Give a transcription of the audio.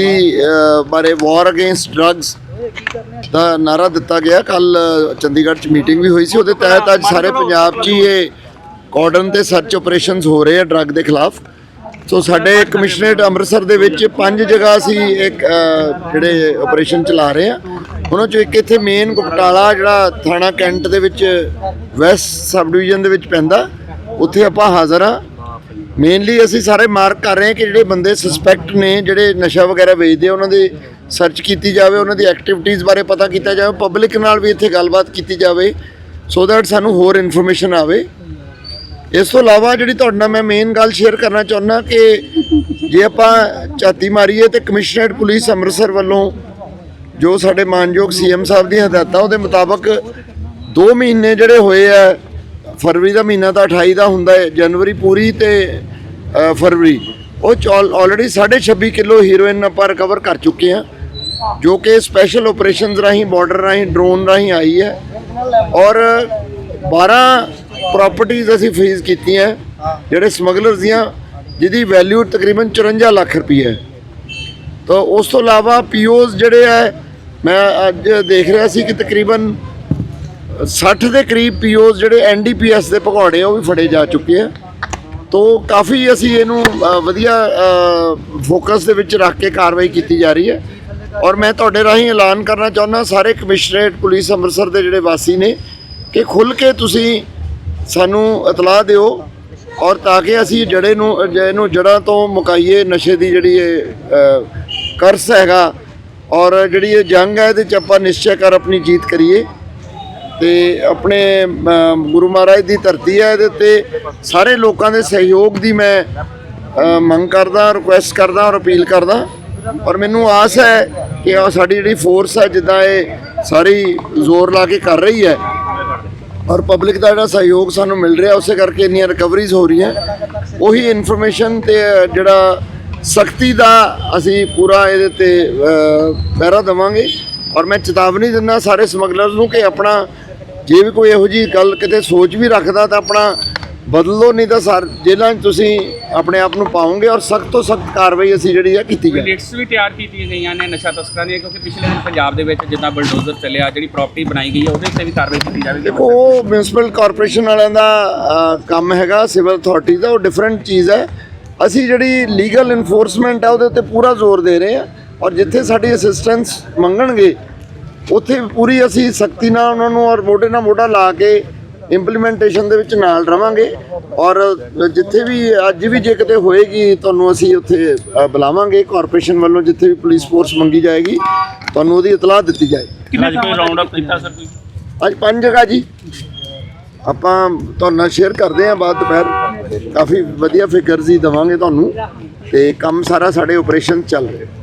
ਮੁਕਤੀ ਬਾਰੇ ਵਾਰ against drugs ਦਾ ਨਾਰਾ ਦਿੱਤਾ ਗਿਆ। ਕੱਲ ਚੰਡੀਗੜ੍ਹ 'ਚ ਮੀਟਿੰਗ ਵੀ ਹੋਈ ਸੀ। ਉਹਦੇ ਤਹਿਤ ਅੱਜ ਸਾਰੇ ਪੰਜਾਬ 'ਚ ਹੀ ਇਹ ਕਾਰਡਨ ਤੇ ਸਰਚ ਆਪਰੇਸ਼ਨਸ ਹੋ ਰਹੇ ਆ ਡਰੱਗ ਦੇ ਖਿਲਾਫ। ਸੋ ਸਾਡੇ ਕਮਿਸ਼ਨਰੇਟ ਅੰਮ੍ਰਿਤਸਰ ਦੇ ਵਿੱਚ ਪੰਜ ਜਗ੍ਹਾ ਅਸੀਂ ਇੱਕ ਜਿਹੜੇ ਆਪਰੇਸ਼ਨ ਚਲਾ ਰਹੇ ਆ। ਉਹਨਾਂ ਚੋਂ ਇੱਕ ਇੱਥੇ ਮੇਨ ਗੁਪਟਾਲਾ ਜਿਹੜਾ ਥਾਣਾ ਕੈਂਟ ਦੇ ਵਿੱਚ ਵੈਸਟ ਸਬ ਡਿਵੀਜ਼ਨ ਦੇ ਵਿੱਚ ਪੈਂਦਾ। ਉੱਥੇ ਆਪਾਂ ਹਾਜ਼ਰ ਆ ਮੇਨਲੀ ਅਸੀਂ ਸਾਰੇ ਮਾਰਕ ਕਰ ਰਹੇ ਹਾਂ ਕਿ ਜਿਹੜੇ ਬੰਦੇ ਸਸਪੈਕਟ ਨੇ, ਜਿਹੜੇ ਨਸ਼ਾ ਵਗੈਰਾ ਵੇਚਦੇ ਆ, ਉਹਨਾਂ ਦੀ ਸਰਚ ਕੀਤੀ ਜਾਵੇ, ਉਹਨਾਂ ਦੀ ਐਕਟੀਵਿਟੀਜ਼ ਬਾਰੇ ਪਤਾ ਕੀਤਾ ਜਾਵੇ ਪਬਲਿਕ ਨਾਲ ਵੀ ਇੱਥੇ ਗੱਲਬਾਤ ਕੀਤੀ ਜਾਵੇ ਸੋ ਦੈਟ ਸਾਨੂੰ ਹੋਰ ਇਨਫੋਰਮੇਸ਼ਨ ਆਵੇ। ਇਸ ਤੋਂ ਇਲਾਵਾ ਜਿਹੜੀ ਤੁਹਾਡੇ ਨਾਲ ਮੈਂ ਮੇਨ ਗੱਲ ਸ਼ੇਅਰ ਕਰਨਾ ਚਾਹੁੰਦਾ ਕਿ ਜੇ ਆਪਾਂ ਝਾਤੀ ਮਾਰੀਏ ਤੇ ਕਮਿਸ਼ਨਰੇਟ ਪੁਲਿਸ ਅੰਮ੍ਰਿਤਸਰ ਵੱਲੋਂ ਜੋ ਸਾਡੇ ਮਾਨਯੋਗ ਸੀਐਮ ਸਾਹਿਬ ਦੀਆਂ ਹਦਾਇਤਾਂ ਉਹਦੇ ਮੁਤਾਬਕ 2 ਮਹੀਨੇ ਜਿਹੜੇ ਹੋਏ ਆ ਫਰਵਰੀ ਦਾ ਮਹੀਨਾ ਤਾਂ 28 ਦਾ ਹੁੰਦਾ ਹੈ, ਜਨਵਰੀ ਪੂਰੀ ਤੇ ਫਰਵਰੀ। ਉਹ ਚ ਆਲਰੇਡੀ 26 ਕਿਲੋ ਹੀਰੋਇਨ ਆਪਾਂ ਰਿਕਵਰ ਕਰ ਚੁੱਕੇ ਆ ਜੋ ਕਿ ਸਪੈਸ਼ਲ ਆਪਰੇਸ਼ਨਸ ਰਾਹੀਂ ਬਾਰਡਰ ਰਾਹੀਂ ਡਰੋਨ ਰਾਹੀਂ ਆਈ ਹੈ। ਔਰ 12 ਪ੍ਰਾਪਰਟੀਆਂ ਅਸੀਂ ਫ੍ਰੀਜ਼ ਕੀਤੀਆਂ ਜਿਹੜੇ ਸਮਗਲਰਸ ਦੀਆਂ, ਜਿਹਦੀ ਵੈਲਿਊ ਤਕਰੀਬਨ 54 ਲੱਖ ਰੁਪਏ ਹੈ। ਤਾਂ ਉਸ ਤੋਂ ਇਲਾਵਾ ਪੀਓਜ਼ ਜਿਹੜੇ ਹੈ, ਮੈਂ ਅੱਜ ਦੇਖ ਰਿਹਾ ਸੀ ਕਿ ਤਕਰੀਬਨ 60 ਦੇ ਕਰੀਬ ਪੀਓਜ਼ ਜਿਹੜੇ ਐਨਡੀਪੀਐਸ ਦੇ ਭਗੌੜੇ ਉਹ ਵੀ ਫੜੇ ਜਾ ਚੁੱਕੇ ਆ। ਤੋ ਕਾਫੀ ਅਸੀਂ ਇਹਨੂੰ ਵਧੀਆ ਫੋਕਸ ਦੇ ਵਿੱਚ ਰੱਖ ਕੇ ਕਾਰਵਾਈ ਕੀਤੀ ਜਾ ਰਹੀ ਹੈ। ਔਰ ਮੈਂ ਤੁਹਾਡੇ ਰਾਹੀਂ ਐਲਾਨ ਕਰਨਾ ਚਾਹੁੰਦਾ, ਸਾਰੇ ਕਮਿਸ਼ਨਰੇਟ ਪੁਲਿਸ ਅੰਮ੍ਰਿਤਸਰ ਦੇ ਜਿਹੜੇ ਵਾਸੀ ਨੇ, ਕਿ ਖੁੱਲ ਕੇ ਤੁਸੀਂ ਸਾਨੂੰ ਇਤਲਾਹ ਦਿਓ ਔਰ ਤਾਂ ਕਿ ਅਸੀਂ ਜੜੇ ਨੂੰ, ਜ- ਇਹਨੂੰ ਜੜਾਂ ਤੋਂ ਮੁਕਾਈਏ, ਨਸ਼ੇ ਦੀ ਜਿਹੜੀ ਇਹ ਕਰਸ ਹੈਗਾ ਔਰ ਜਿਹੜੀ ਇਹ ਜੰਗ ਹੈ, ਇਹਦੇ ਚ ਆਪਾਂ ਨਿਸ਼ਚੈ ਕਰ ਆਪਣੀ ਜੀਤ ਕਰੀਏ। ਤੇ ਆਪਣੇ ਗੁਰੂ ਮਹਾਰਾਜ ਦੀ ਧਰਤੀ ਹੈ ਇਹਦੇ ਉੱਤੇ ਸਾਰੇ ਲੋਕਾਂ ਦੇ ਸਹਿਯੋਗ ਦੀ ਮੈਂ ਮੰਗ ਕਰਦਾ ਰਿਕੁਐਸਟ ਕਰਦਾ ਔਰ ਅਪੀਲ ਕਰਦਾ। ਔਰ ਮੈਨੂੰ ਆਸ ਹੈ ਕਿ ਸਾਡੀ ਜਿਹੜੀ ਫੋਰਸ ਹੈ, ਜਿੱਦਾਂ ਇਹ ਸਾਰੀ ਜ਼ੋਰ ਲਾ ਕੇ ਕਰ ਰਹੀ ਹੈ ਔਰ ਪਬਲਿਕ ਦਾ ਜਿਹੜਾ ਸਹਿਯੋਗ ਸਾਨੂੰ ਮਿਲ ਰਿਹਾ, ਉਸੇ ਕਰਕੇ ਇੰਨੀਆਂ ਰਿਕਵਰੀਜ਼ ਹੋ ਰਹੀਆਂ। ਉਹੀ ਇਨਫੋਰਮੇਸ਼ਨ ਤੇ ਜਿਹੜਾ ਸਖਤੀ ਦਾ ਅਸੀਂ ਪੂਰਾ ਇਹਦੇ ਤੇ ਪਹਿਰਾ ਦੇਵਾਂਗੇ। ਔਰ ਮੈਂ ਚੇਤਾਵਨੀ ਦਿੰਦਾ ਸਾਰੇ ਸਮਗਲਰਸ ਨੂੰ ਕਿ ਆਪਣਾ ਜੇ ਵੀ ਕੋਈ ਇਹੋ ਜੀ ਗੱਲ ਕਿਤੇ ਸੋਚ ਵੀ ਰੱਖਦਾ ਤਾਂ ਆਪਣਾ ਬਦਲੋ ਨਹੀਂ ਤਾਂ ਸਰ ਜੇਲ੍ਹਾਂ 'ਚ ਤੁਸੀਂ ਆਪਣੇ ਆਪ ਨੂੰ ਪਾਓਗੇ ਔਰ ਸਖਤ ਤੋਂ ਸਖਤ ਕਾਰਵਾਈ ਅਸੀਂ ਜਿਹੜੀ ਆ ਕੀਤੀ ਜਾਏ ਲਿਸਟਸ ਵੀ ਤਿਆਰ ਕੀਤੀਆਂ ਗਈਆਂ ਨੇ ਨਸ਼ਾ ਤਸਕਰਾਂ ਦੀਆਂ ਕਿਉਂਕਿ ਪਿਛਲੇ ਦਿਨ ਪੰਜਾਬ ਦੇ ਵਿੱਚ ਜਿੱਦਾਂ ਬਲਡੋਜ਼ਰ ਚੱਲਿਆ ਜਿਹੜੀ ਪ੍ਰਾਪਰਟੀ ਬਣਾਈ ਗਈ ਹੈ ਉਹਦੇ ਉੱਤੇ ਵੀ ਕਾਰਵਾਈ ਕੀਤੀ ਜਾਵੇਗੀ। ਦੇਖੋ ਉਹ ਮਿਊਨਿਸਪਲ ਕਾਰਪੋਰੇਸ਼ਨ ਵਾਲਿਆਂ ਦਾ ਕੰਮ ਹੈਗਾ ਸਿਵਲ ਅਥਾਰਟੀ ਦਾ ਉਹ ਡਿਫਰੈਂਟ ਚੀਜ਼ ਹੈ। ਅਸੀਂ ਜਿਹੜੀ ਲੀਗਲ ਇਨਫੋਰਸਮੈਂਟ ਹੈ ਉਹਦੇ ਉੱਤੇ ਪੂਰਾ ਜ਼ੋਰ ਦੇ ਰਹੇ ਹਾਂ ਔਰ ਜਿੱਥੇ ਸਾਡੀ ਅਸਿਸਟੈਂਸ ਮੰਗਣਗੇ ਉੱਥੇ ਪੂਰੀ ਅਸੀਂ ਸਖਤੀ ਨਾਲ ਉਹਨਾਂ ਨੂੰ ਔਰ ਮੋਢੇ ਨਾਲ ਮੋਢਾ ਲਾ ਕੇ ਇੰਪਲੀਮੈਂਟੇਸ਼ਨ ਦੇ ਵਿੱਚ ਨਾਲ ਰਵਾਂਗੇ। ਔਰ ਜਿੱਥੇ ਵੀ ਅੱਜ ਵੀ ਜੇ ਕਿਤੇ ਹੋਏਗੀ ਤੁਹਾਨੂੰ ਅਸੀਂ ਉੱਥੇ ਬੁਲਾਵਾਂਗੇ ਕਾਰਪੋਰੇਸ਼ਨ ਵੱਲੋਂ ਜਿੱਥੇ ਵੀ ਪੁਲਿਸ ਫੋਰਸ ਮੰਗੀ ਜਾਏਗੀ ਤੁਹਾਨੂੰ ਉਹਦੀ ਇਤਲਾਹ ਦਿੱਤੀ ਜਾਏਗੀ ਕਿੰਨੇ ਕੋਈ ਰਾਉਂਡ ਅਪ ਕੀਤਾ ਸਰ ਕੋਈ ਅੱਜ ਪੰਜ ਜਗ੍ਹਾ ਜੀ। ਆਪਾਂ ਤੁਹਾਨੂੰ ਨਾਲ ਸ਼ੇਅਰ ਕਰਦੇ ਹਾਂ ਬਾਅਦ ਦੁਪਹਿਰ। ਕਾਫੀ ਵਧੀਆ ਫਿਗਰਸ ਹੀ ਦਵਾਂਗੇ ਤੁਹਾਨੂੰ। ਤੇ ਕੰਮ ਸਾਰਾ ਸਾਡੇ ਆਪਰੇਸ਼ਨ ਚੱਲ ਰਿਹਾ।